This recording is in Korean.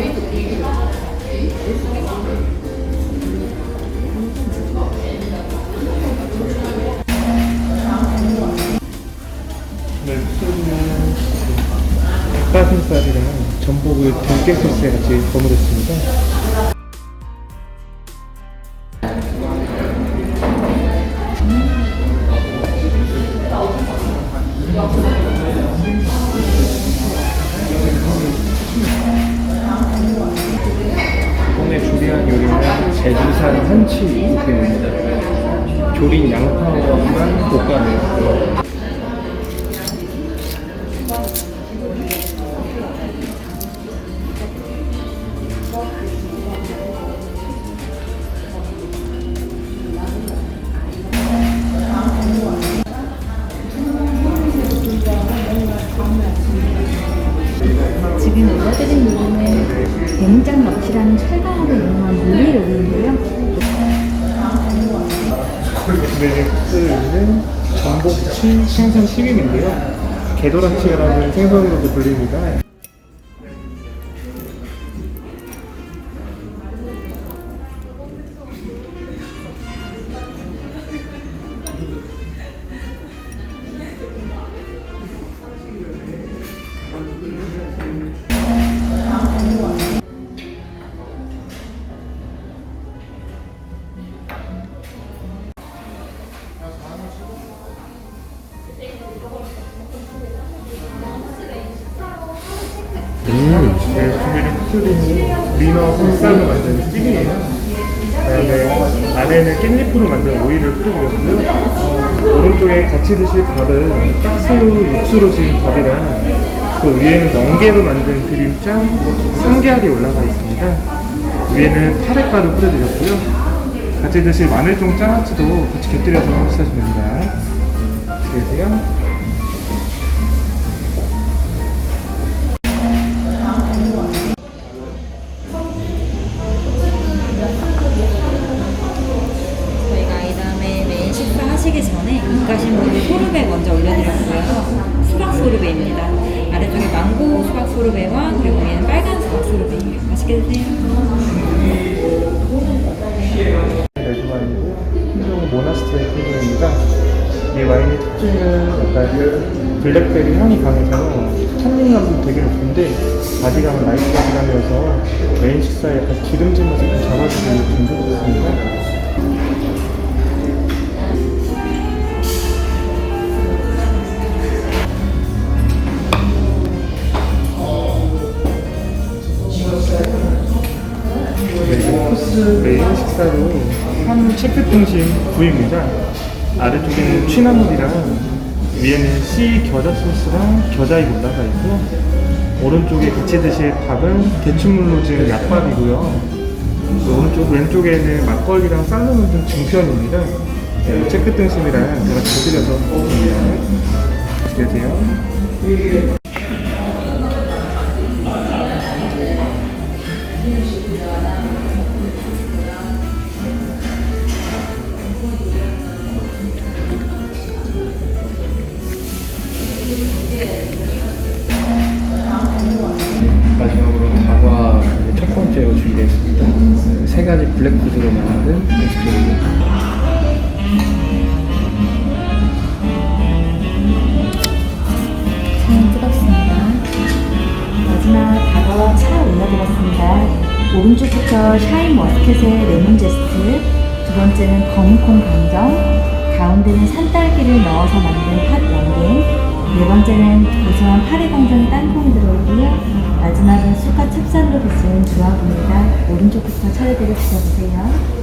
네, 맥주는 닭가슴살이랑 전복을 들깨 소스에 같이 버무렸습니다. 참치 그 조린 양파만 볶아내요. 지금 올려드린 요리는 된장 낚시라는 철강하고 유명한 물리를 200을 전복치 생선 튀김인데요. 개도라치라는 생선으로도 불립니다. 음, 네, 준비된 쿠스리는 민어 뱃살로 만든 찌개예요. 그다음에 안에는 깻잎으로 만든 오이를 뿌려드렸고요. 어, 오른쪽에 같이 드실 밥은 가스 육수로 지은 밥이랑 그 위에는 멍게로 만든 그림장 삼계알이 올라가 있습니다. 위에는 타레가루 뿌려드렸고요. 같이 드실 마늘종 장아찌도 같이 곁들여서 식사하시면 됩니다. 드세요. 먼저 올려드렸고요. 수박 소르베입니다. 아래쪽에 망고 수박 소르베와 그리고 위에는 빨간 수박 소르베예요. 맛있게 드세요. 품종은 모나스트의 품종입니다. 이 와인의 특징은 약간 블랙베리 향이 강해서 탄닌감도 되게 높은데 바디감은 라이트 바디감이어서 메인 식사에 약간 기름진 맛을 좀 잡아주는 분도 코스 메인 식사로 한 체크 등심 구이입니다. 아래쪽에는 취나물이랑 위에는 씨 겨자 소스랑 겨자이 올라가 있고 오른쪽에 같이 드실 밥은 대추물로 지은 약밥이고요. 또 오른쪽 왼쪽에는 막걸리랑 쌀로는 좀 증편입니다. 네, 체크 등심이랑 제가 곁들여서 먹습니다. 맛있게 드세요. 블랙푸드로 만든 다가와 차 올려드렸습니다. 오른쪽부터 샤인 머스켓의 레몬 제스트, 두 번째는 검은콩 강정, 가운데는 산딸기를 넣어서 만든 팥 연갱, 네 번째는 고소한 파리 강정에 땅콩이 들어 오른쪽부터 차례대로 드셔보세요.